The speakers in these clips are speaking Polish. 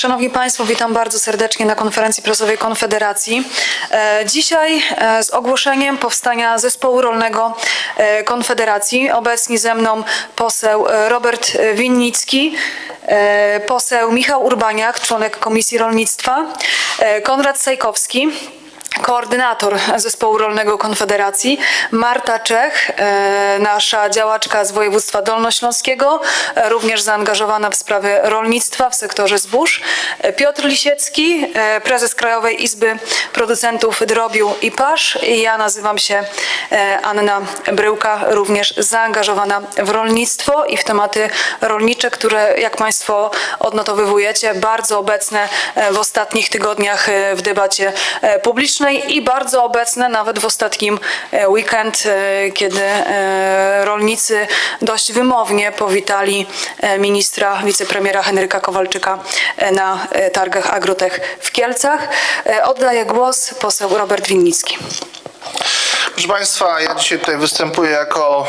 Szanowni Państwo, witam bardzo serdecznie na konferencji prasowej Konfederacji. E, Dzisiaj e, z ogłoszeniem powstania zespołu rolnego e, Konfederacji. Obecni ze mną poseł Robert Winnicki, poseł Michał Urbaniak, członek Komisji Rolnictwa, Konrad Sajkowski, koordynator zespołu rolnego Konfederacji, Marta Czech, e, nasza działaczka z województwa dolnośląskiego, e, również zaangażowana w sprawy rolnictwa w sektorze zbóż, e, Piotr Lisiecki, prezes Krajowej Izby Producentów Drobiu i Pasz. I ja nazywam się Anna Bryłka, również zaangażowana w rolnictwo i w tematy rolnicze, które jak Państwo odnotowywujecie, bardzo obecne w ostatnich tygodniach w debacie e, i bardzo obecne nawet w ostatnim e, weekend, e, kiedy e, rolnicy dość wymownie powitali ministra, wicepremiera Henryka Kowalczyka na targach Agrotech w Kielcach. Oddaję głos poseł Robert Winnicki. Proszę Państwa, ja dzisiaj tutaj występuję jako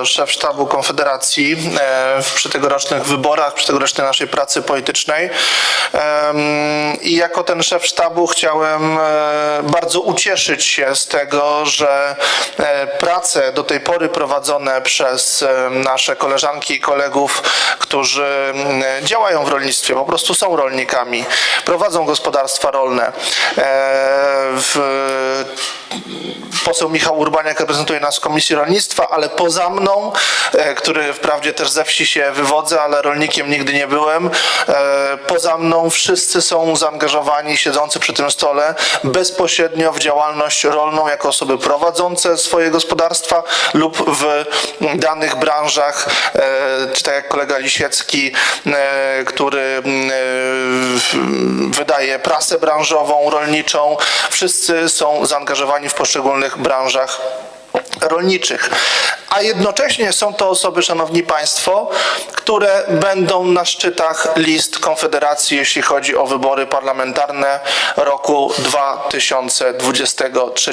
e, szef sztabu Konfederacji e, przy tegorocznych wyborach, przy tegorocznej naszej pracy politycznej. I jako ten szef sztabu chciałem e, bardzo ucieszyć się z tego, że prace do tej pory prowadzone przez nasze koleżanki i kolegów, którzy działają w rolnictwie, po prostu są rolnikami, prowadzą gospodarstwa rolne. Poseł Michał Urbaniak reprezentuje nas w Komisji Rolnictwa, ale poza mną, e, który wprawdzie też ze wsi się wywodzę, ale rolnikiem nigdy nie byłem, e, poza mną wszyscy są zaangażowani, siedzący przy tym stole, bezpośrednio w działalność rolną jako osoby prowadzące swoje gospodarstwa lub w danych branżach, e, czy tak jak kolega Lisiecki, e, który mm, e, wydaje prasę branżową, rolniczą. Wszyscy są zaangażowani w poszczególnych branżach rolniczych. A jednocześnie są to osoby, szanowni państwo, które będą na szczytach list Konfederacji, jeśli chodzi o wybory parlamentarne roku 2023.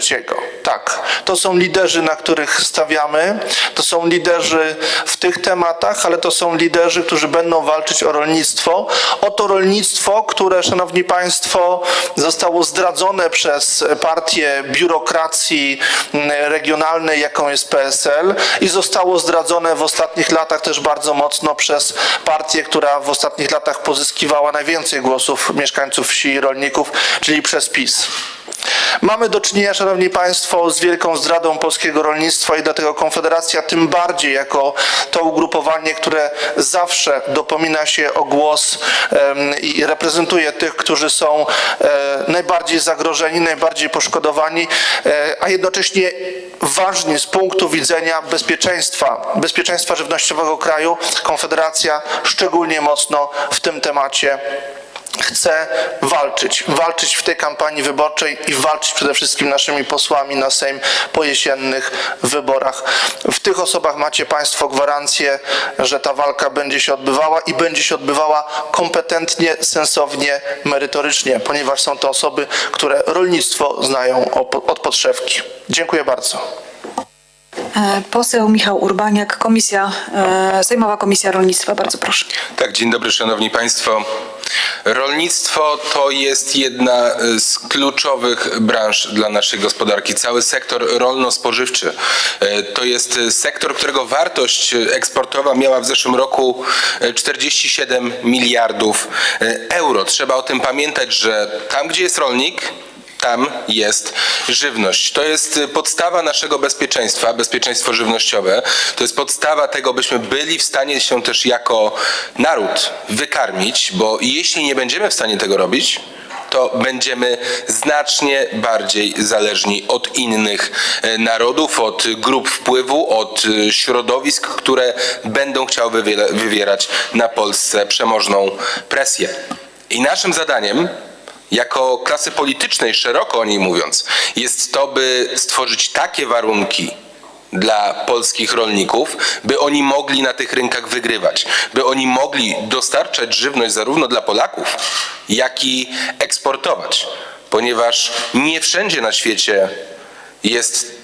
Tak, to są liderzy, na których stawiamy. To są liderzy w tych tematach, ale to są liderzy, którzy będą walczyć o rolnictwo. O to rolnictwo, które, szanowni państwo, zostało zdradzone przez partię biurokracji mm, regionalnej, jaką jest PSL i zostało zdradzone w ostatnich latach też bardzo mocno przez partię, która w ostatnich latach pozyskiwała najwięcej głosów mieszkańców wsi i rolników, czyli przez PiS. Mamy do czynienia, Szanowni Państwo, z wielką zdradą polskiego rolnictwa i dlatego Konfederacja tym bardziej jako to ugrupowanie, które zawsze dopomina się o głos i reprezentuje tych, którzy są e, najbardziej zagrożeni, najbardziej poszkodowani, e, a jednocześnie ważni z punktu widzenia bezpieczeństwa, bezpieczeństwa żywnościowego kraju. Konfederacja szczególnie mocno w tym temacie chce walczyć. Walczyć w tej kampanii wyborczej i walczyć przede wszystkim naszymi posłami na Sejm po jesiennych wyborach. W tych osobach macie Państwo gwarancję, że ta walka będzie się odbywała i będzie się odbywała kompetentnie, sensownie, merytorycznie, ponieważ są to osoby, które rolnictwo znają od podszewki. Dziękuję bardzo. E, Poseł Michał Urbaniak, Komisja, e, Sejmowa Komisja Rolnictwa. Bardzo proszę. Tak, dzień dobry Szanowni Państwo. Rolnictwo to jest jedna z kluczowych branż dla naszej gospodarki. Cały sektor rolno-spożywczy e, to jest sektor, którego wartość eksportowa miała w zeszłym roku e, 47 miliardów e, euro. Trzeba o tym pamiętać, że tam, gdzie jest rolnik, tam jest żywność. To jest y, podstawa naszego bezpieczeństwa, bezpieczeństwo żywnościowe. To jest podstawa tego, byśmy byli w stanie się też jako naród wykarmić, bo jeśli nie będziemy w stanie tego robić, to będziemy znacznie bardziej zależni od innych e, narodów, od grup wpływu, od e, środowisk, które będą chciały wywierać na Polsce przemożną presję. I naszym zadaniem jako klasy politycznej, szeroko o niej mówiąc, jest to, by stworzyć takie warunki dla polskich rolników, by oni mogli na tych rynkach wygrywać, by oni mogli dostarczać żywność zarówno dla Polaków, jak i eksportować, ponieważ nie wszędzie na świecie jest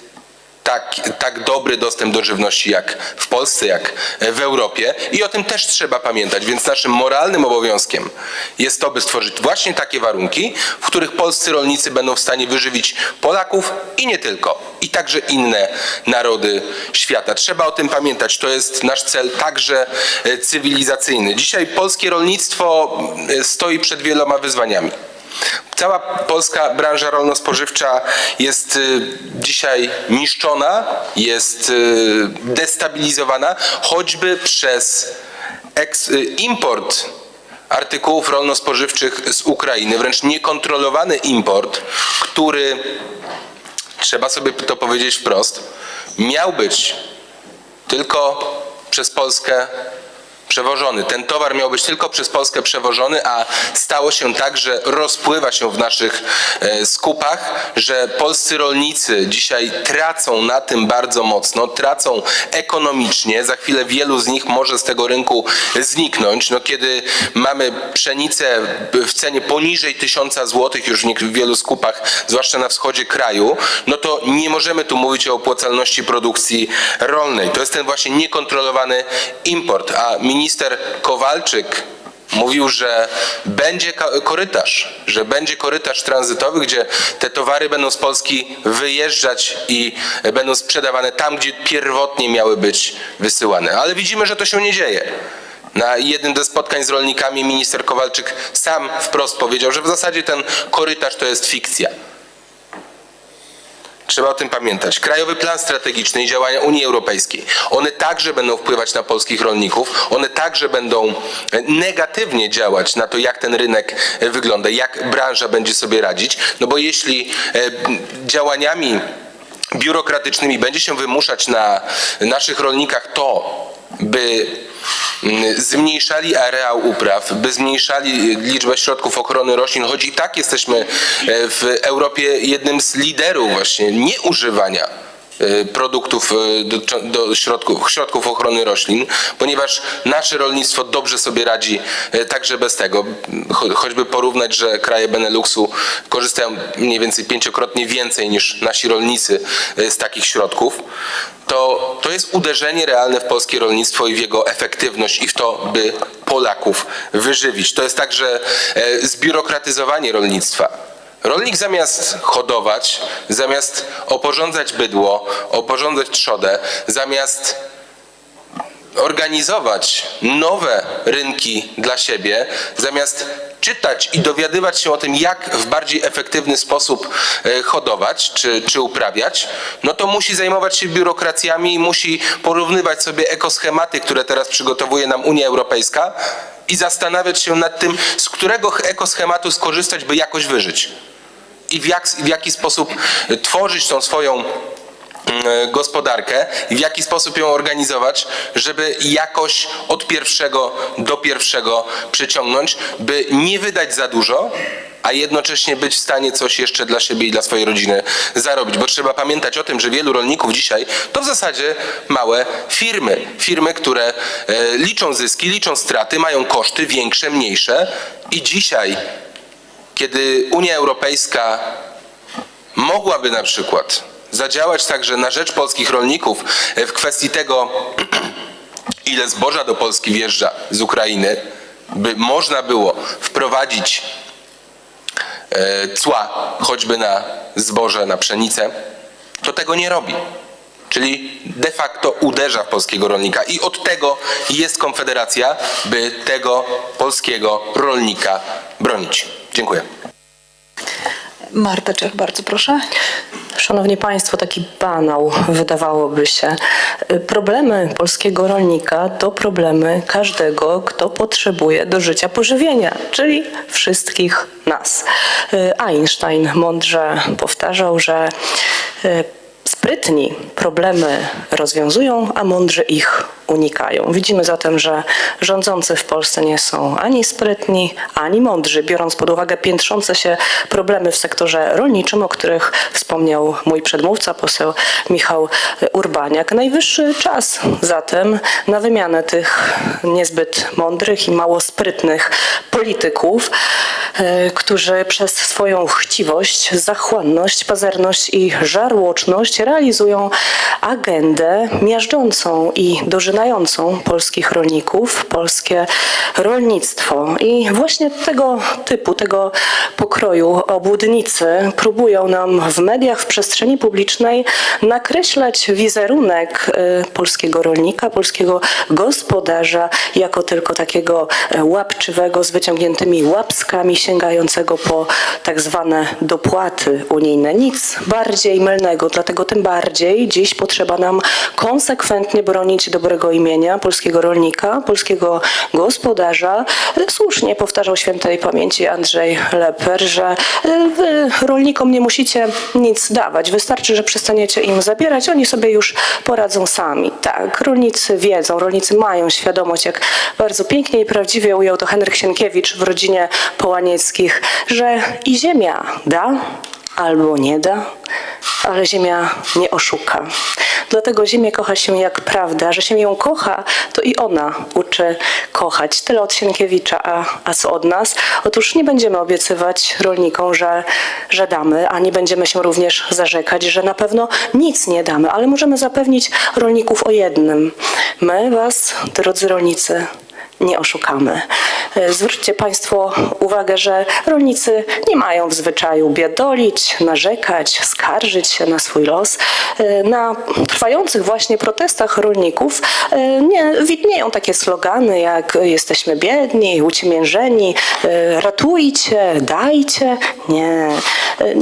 tak, tak dobry dostęp do żywności jak w Polsce, jak w Europie i o tym też trzeba pamiętać, więc naszym moralnym obowiązkiem jest to, by stworzyć właśnie takie warunki, w których polscy rolnicy będą w stanie wyżywić Polaków i nie tylko, i także inne narody świata. Trzeba o tym pamiętać, to jest nasz cel także e, cywilizacyjny. Dzisiaj polskie rolnictwo e, stoi przed wieloma wyzwaniami. Cała polska branża rolno-spożywcza jest y, dzisiaj niszczona, jest y, destabilizowana choćby przez y, import artykułów rolno-spożywczych z Ukrainy, wręcz niekontrolowany import, który, trzeba sobie to powiedzieć wprost, miał być tylko przez Polskę przewożony. Ten towar miał być tylko przez Polskę przewożony, a stało się tak, że rozpływa się w naszych e, skupach, że polscy rolnicy dzisiaj tracą na tym bardzo mocno, tracą ekonomicznie. Za chwilę wielu z nich może z tego rynku zniknąć. No, kiedy mamy pszenicę w cenie poniżej 1000 zł już w, wielu skupach, zwłaszcza na wschodzie kraju, no to nie możemy tu mówić o opłacalności produkcji rolnej. To jest ten właśnie niekontrolowany import, a minister Kowalczyk mówił, że będzie korytarz, że będzie korytarz tranzytowy, gdzie te towary będą z Polski wyjeżdżać i będą sprzedawane tam, gdzie pierwotnie miały być wysyłane. Ale widzimy, że to się nie dzieje. Na jednym ze spotkań z rolnikami minister Kowalczyk sam wprost powiedział, że w zasadzie ten korytarz to jest fikcja. Trzeba o tym pamiętać. Krajowy Plan Strategiczny i działania Unii Europejskiej, one także będą wpływać na polskich rolników, one także będą e, negatywnie działać na to, jak ten rynek e, wygląda, jak branża będzie sobie radzić, no bo jeśli e, działaniami biurokratycznymi będzie się wymuszać na naszych rolnikach to, by mm, zmniejszali areał upraw, by zmniejszali liczbę środków ochrony roślin, choć i tak jesteśmy e, w Europie jednym z liderów właśnie nieużywania e, produktów e, do, do środków, środków ochrony roślin, ponieważ nasze rolnictwo dobrze sobie radzi także bez tego. Cho- Choćby porównać, że kraje Beneluxu korzystają mniej więcej pięciokrotnie więcej niż nasi rolnicy z takich środków, to, to jest uderzenie realne w polskie rolnictwo i w jego efektywność i w to, by Polaków wyżywić. To jest także e, zbiurokratyzowanie rolnictwa. Rolnik zamiast hodować, zamiast oporządzać bydło, oporządzać trzodę, zamiast organizować nowe rynki dla siebie, zamiast czytać i dowiadywać się o tym, jak w bardziej efektywny sposób e, hodować czy, czy uprawiać, no to musi zajmować się biurokracjami i musi porównywać sobie ekoschematy, które teraz przygotowuje nam Unia Europejska i zastanawiać się nad tym, z którego ekoschematu skorzystać, by jakoś wyżyć. I w, jak, w jaki sposób tworzyć tą swoją gospodarkę i w jaki sposób ją organizować, żeby jakoś od pierwszego do pierwszego przyciągnąć, by nie wydać za dużo, a jednocześnie być w stanie coś jeszcze dla siebie i dla swojej rodziny zarobić. Bo trzeba pamiętać o tym, że wielu rolników dzisiaj to w zasadzie małe firmy. Firmy, które e, liczą zyski, liczą straty, mają koszty większe, mniejsze i dzisiaj kiedy Unia Europejska mogłaby na przykład zadziałać także na rzecz polskich rolników w kwestii tego, ile zboża do Polski wjeżdża z Ukrainy, by można było wprowadzić e, cła choćby na zboże, na pszenicę, to tego nie robi. Czyli de facto uderza w polskiego rolnika i od tego jest Konfederacja, by tego polskiego rolnika bronić. Dziękuję. Marta Czech, bardzo proszę. Szanowni Państwo, taki banał wydawałoby się. Problemy polskiego rolnika to problemy każdego, kto potrzebuje do życia pożywienia, czyli wszystkich nas. Einstein mądrze powtarzał, że e, sprytni problemy rozwiązują, a mądrzy ich unikają. Widzimy zatem, że rządzący w Polsce nie są ani sprytni, ani mądrzy, biorąc pod uwagę piętrzące się problemy w sektorze rolniczym, o których wspomniał mój przedmówca, poseł Michał Urbaniak. Najwyższy czas zatem na wymianę tych niezbyt mądrych i mało sprytnych polityków, e, którzy przez swoją chciwość, zachłanność, pazerność i żarłoczność realizują agendę miażdżącą i dożynającą polskich rolników, polskie rolnictwo. I właśnie tego typu, tego pokroju obłudnicy próbują nam w mediach, w przestrzeni publicznej nakreślać wizerunek y, polskiego rolnika, polskiego gospodarza jako tylko takiego e, łapczywego z wyciągniętymi łapskami sięgającego po tak zwane dopłaty unijne. Nic bardziej mylnego, dlatego tym bardziej dziś potrzeba nam konsekwentnie bronić dobrego imienia polskiego rolnika, polskiego gospodarza. Słusznie powtarzał świętej pamięci Andrzej Leper, że wy rolnikom nie musicie nic dawać. Wystarczy, że przestaniecie im zabierać, oni sobie już poradzą sami. Tak, rolnicy wiedzą, rolnicy mają świadomość, jak bardzo pięknie i prawdziwie ujął to Henryk Sienkiewicz w rodzinie Połanieckich, że i ziemia da, albo nie da, ale ziemia nie oszuka. Dlatego ziemię kocha się jak prawda, że się ją kocha, to i ona uczy kochać. Tyle od Sienkiewicza, a, a co od nas? Otóż nie będziemy obiecywać rolnikom, że, że damy, a nie będziemy się również zarzekać, że na pewno nic nie damy, ale możemy zapewnić rolników o jednym. My was, drodzy rolnicy, nie oszukamy. E, Zwróćcie Państwo uwagę, że rolnicy nie mają w zwyczaju biedolić, narzekać, skarżyć się na swój los. E, Na trwających właśnie protestach rolników e, nie widnieją takie slogany jak jesteśmy biedni, uciemiężeni, ratujcie, dajcie. Nie,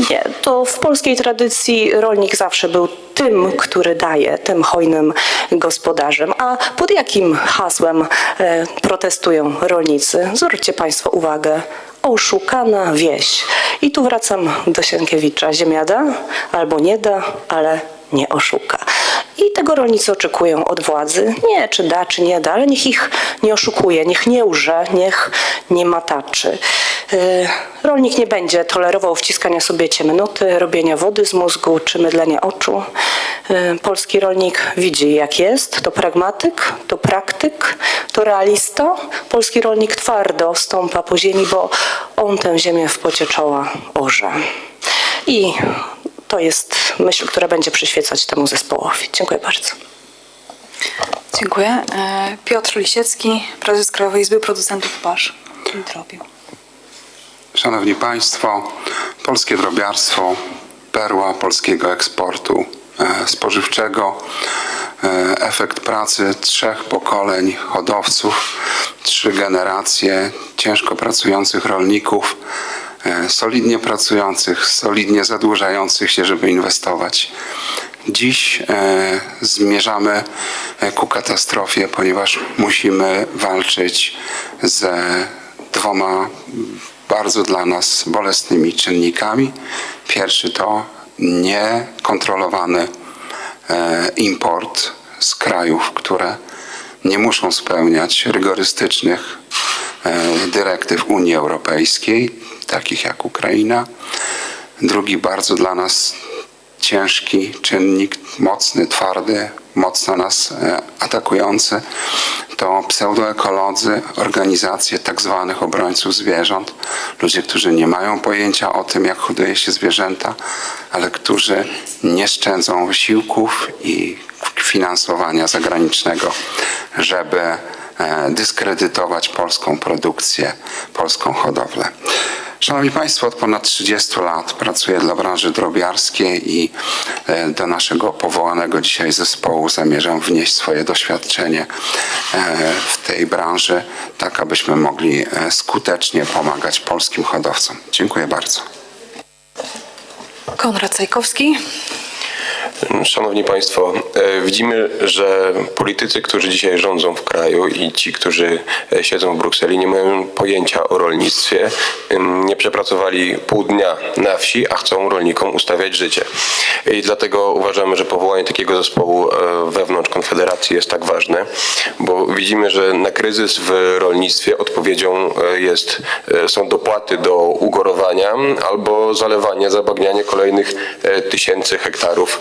nie. To w polskiej tradycji rolnik zawsze był tym, który daje, tym hojnym gospodarzem. A pod jakim hasłem e, protestują rolnicy? Zwróćcie Państwo uwagę. Oszukana wieś. I tu wracam do Sienkiewicza. Ziemia da albo nie da, ale nie oszuka. I tego rolnicy oczekują od władzy. Nie, czy da, czy nie da, ale niech ich nie oszukuje, niech nie łże, niech nie mataczy. Yy, Rolnik nie będzie tolerował wciskania sobie ciemnoty, robienia wody z mózgu czy mydlenia oczu. Yy, Polski rolnik widzi jak jest, to pragmatyk, to praktyk, to realista. Polski rolnik twardo stąpa po ziemi, bo on tę ziemię w pocie czoła orze. I to jest myśl, która będzie przyświecać temu zespołowi. Dziękuję bardzo. Dziękuję. E, Piotr Lisiecki, prezes Krajowej Izby Producentów Pasz i Drobiu. Szanowni Państwo, polskie drobiarstwo, perła polskiego eksportu e, spożywczego, e, efekt pracy trzech pokoleń hodowców, trzy generacje ciężko pracujących rolników, solidnie pracujących, solidnie zadłużających się, żeby inwestować. Dziś e, zmierzamy e, ku katastrofie, ponieważ musimy walczyć ze dwoma bardzo dla nas bolesnymi czynnikami. Pierwszy to niekontrolowany e, import z krajów, które nie muszą spełniać rygorystycznych e, dyrektyw Unii Europejskiej, takich jak Ukraina. Drugi bardzo dla nas ciężki czynnik, mocny, twardy, mocno nas e, atakujący, to pseudoekolodzy, organizacje tak zwanych obrońców zwierząt, ludzie, którzy nie mają pojęcia o tym, jak hoduje się zwierzęta, ale którzy nie szczędzą wysiłków i finansowania zagranicznego, żeby dyskredytować polską produkcję, polską hodowlę. Szanowni Państwo, od ponad 30 lat pracuję dla branży drobiarskiej i e, do naszego powołanego dzisiaj zespołu zamierzam wnieść swoje doświadczenie e, w tej branży, tak abyśmy mogli e, skutecznie pomagać polskim hodowcom. Dziękuję bardzo. Konrad Cajkowski. Szanowni Państwo, e, widzimy, że politycy, którzy dzisiaj rządzą w kraju i ci, którzy e, siedzą w Brukseli, nie mają pojęcia o rolnictwie, nie przepracowali pół dnia na wsi, a chcą rolnikom ustawiać życie. I dlatego uważamy, że powołanie takiego zespołu e, wewnątrz Konfederacji jest tak ważne, bo widzimy, że na kryzys w rolnictwie odpowiedzią jest, są dopłaty do ugorowania albo zalewanie, zabagnianie kolejnych tysięcy hektarów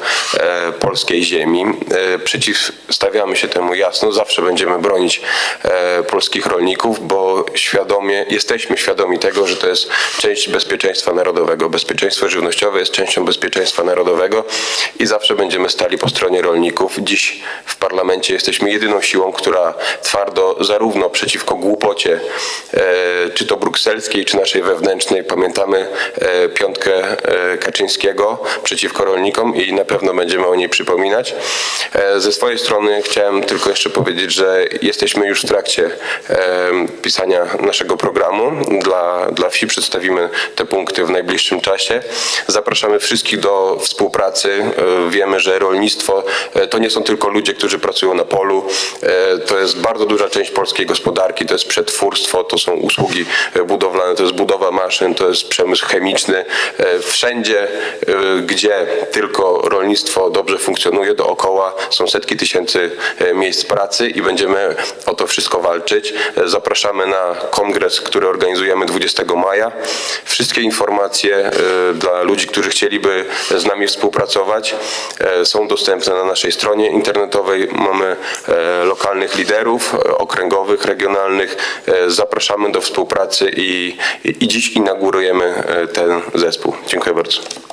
polskiej ziemi. E, Przeciwstawiamy się temu jasno, zawsze będziemy bronić e, polskich rolników, bo świadomie, jesteśmy świadomi tego, że to jest część bezpieczeństwa narodowego. Bezpieczeństwo żywnościowe jest częścią bezpieczeństwa narodowego i zawsze będziemy stali po stronie rolników. Dziś w parlamencie jesteśmy jedyną siłą, która twardo zarówno przeciwko głupocie, e, czy to brukselskiej, czy naszej wewnętrznej, pamiętamy e, piątkę e, Kaczyńskiego przeciwko rolnikom i na pewno będziemy o niej przypominać. E, Ze swojej strony chciałem tylko jeszcze powiedzieć, że jesteśmy już w trakcie e, pisania naszego programu. Dla, dla wsi przedstawimy te punkty w najbliższym czasie. Zapraszamy wszystkich do współpracy. E, Wiemy, że rolnictwo to nie są tylko ludzie, którzy pracują na polu. To jest bardzo duża część polskiej gospodarki. To jest przetwórstwo, to są usługi budowlane, to jest budowa maszyn, to jest przemysł chemiczny. Wszędzie, gdzie tylko rolnictwo dobrze funkcjonuje, dookoła są setki tysięcy e, miejsc pracy i będziemy o to wszystko walczyć. E, Zapraszamy na kongres, który organizujemy 20 maja. Wszystkie informacje e, dla ludzi, którzy chcieliby z nami współpracować, są dostępne na naszej stronie internetowej. Mamy lokalnych liderów, okręgowych, regionalnych. Zapraszamy do współpracy i, i dziś inaugurujemy ten zespół. Dziękuję bardzo.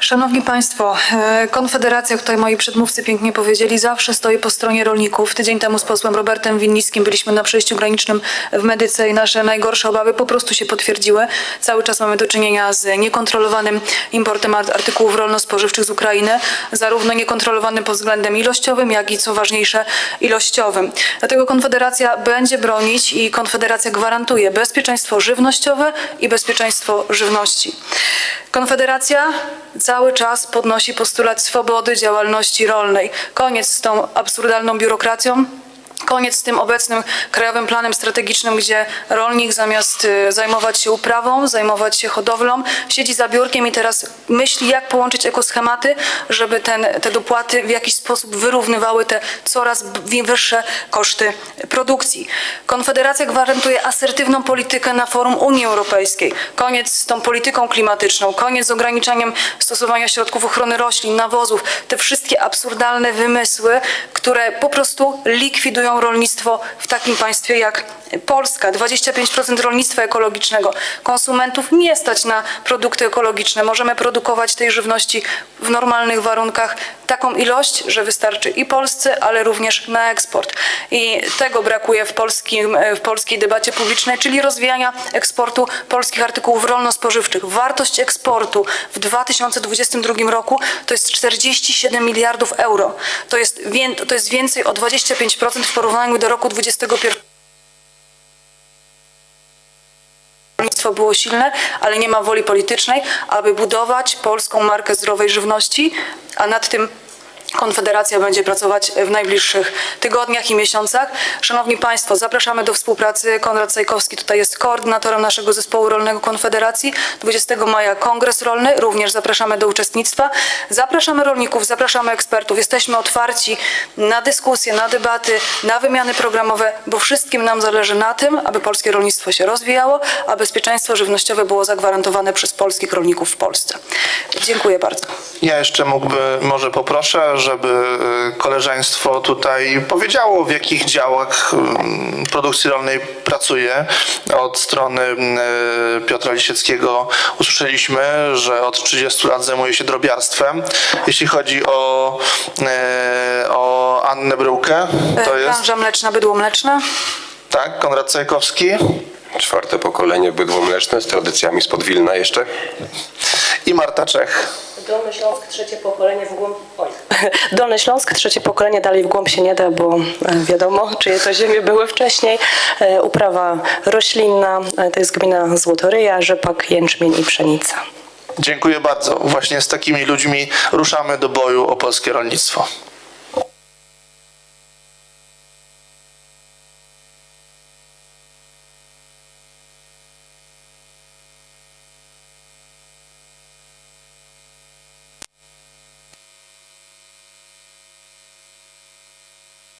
Szanowni Państwo, e, Konfederacja, tutaj moi przedmówcy pięknie powiedzieli, zawsze stoi po stronie rolników. Tydzień temu z posłem Robertem Winnickim byliśmy na przejściu granicznym w Medyce i nasze najgorsze obawy po prostu się potwierdziły. Cały czas mamy do czynienia z niekontrolowanym importem art- artykułów rolno-spożywczych z Ukrainy, zarówno niekontrolowanym pod względem ilościowym, jak i co ważniejsze ilościowym. Dlatego Konfederacja będzie bronić i Konfederacja gwarantuje bezpieczeństwo żywnościowe i bezpieczeństwo żywności. Konfederacja cały czas podnosi postulat swobody działalności rolnej. Koniec z tą absurdalną biurokracją. Koniec z tym obecnym Krajowym Planem Strategicznym, gdzie rolnik zamiast y, zajmować się uprawą, zajmować się hodowlą, siedzi za biurkiem i teraz myśli, jak połączyć ekoschematy, żeby ten, te dopłaty w jakiś sposób wyrównywały te coraz wyższe koszty produkcji. Konfederacja gwarantuje asertywną politykę na forum Unii Europejskiej. Koniec z tą polityką klimatyczną, koniec z ograniczaniem stosowania środków ochrony roślin, nawozów, te wszystkie absurdalne wymysły, które po prostu likwidują rolnictwo w takim państwie jak Polska. 25% rolnictwa ekologicznego. Konsumentów nie stać na produkty ekologiczne. Możemy produkować tej żywności w normalnych warunkach taką ilość, że wystarczy i Polsce, ale również na eksport. I tego brakuje w, polskim, w polskiej debacie publicznej, czyli rozwijania eksportu polskich artykułów rolno-spożywczych. Wartość eksportu w 2022 roku to jest 47 miliardów euro. To jest, to jest więcej o 25% w porównaniu do roku 2021. rolnictwo było silne, ale nie ma woli politycznej, aby budować polską markę zdrowej żywności, a nad tym Konfederacja będzie pracować w najbliższych tygodniach i miesiącach. Szanowni Państwo, zapraszamy do współpracy. Konrad Sajkowski tutaj jest koordynatorem naszego zespołu rolnego Konfederacji. 20 maja kongres rolny, również zapraszamy do uczestnictwa. Zapraszamy rolników, zapraszamy ekspertów. Jesteśmy otwarci na dyskusje, na debaty, na wymiany programowe, bo wszystkim nam zależy na tym, aby polskie rolnictwo się rozwijało, a bezpieczeństwo żywnościowe było zagwarantowane przez polskich rolników w Polsce. Dziękuję bardzo. Ja jeszcze mógłby, może poproszę, żeby y, koleżeństwo tutaj powiedziało, w jakich działach mm, produkcji rolnej pracuje. Od strony y, Piotra Lisieckiego usłyszeliśmy, że od 30 lat zajmuje się drobiarstwem. Jeśli chodzi o, y, o Annę Bryłkę, to jest, Branża mleczna, bydło mleczne. tak, Konrad Cajkowski Czwarte pokolenie bydło mleczne z tradycjami spod Wilna jeszcze. I Marta Czech. Dolny Śląsk, trzecie pokolenie w głąb... Oj. Dolny Śląsk, trzecie pokolenie, dalej w głąb się nie da, bo e, wiadomo, czyje to ziemie były wcześniej. E, Uprawa roślinna, e, to jest gmina Złotoryja, rzepak, jęczmień i pszenica. Dziękuję bardzo. Właśnie z takimi ludźmi ruszamy do boju o polskie rolnictwo.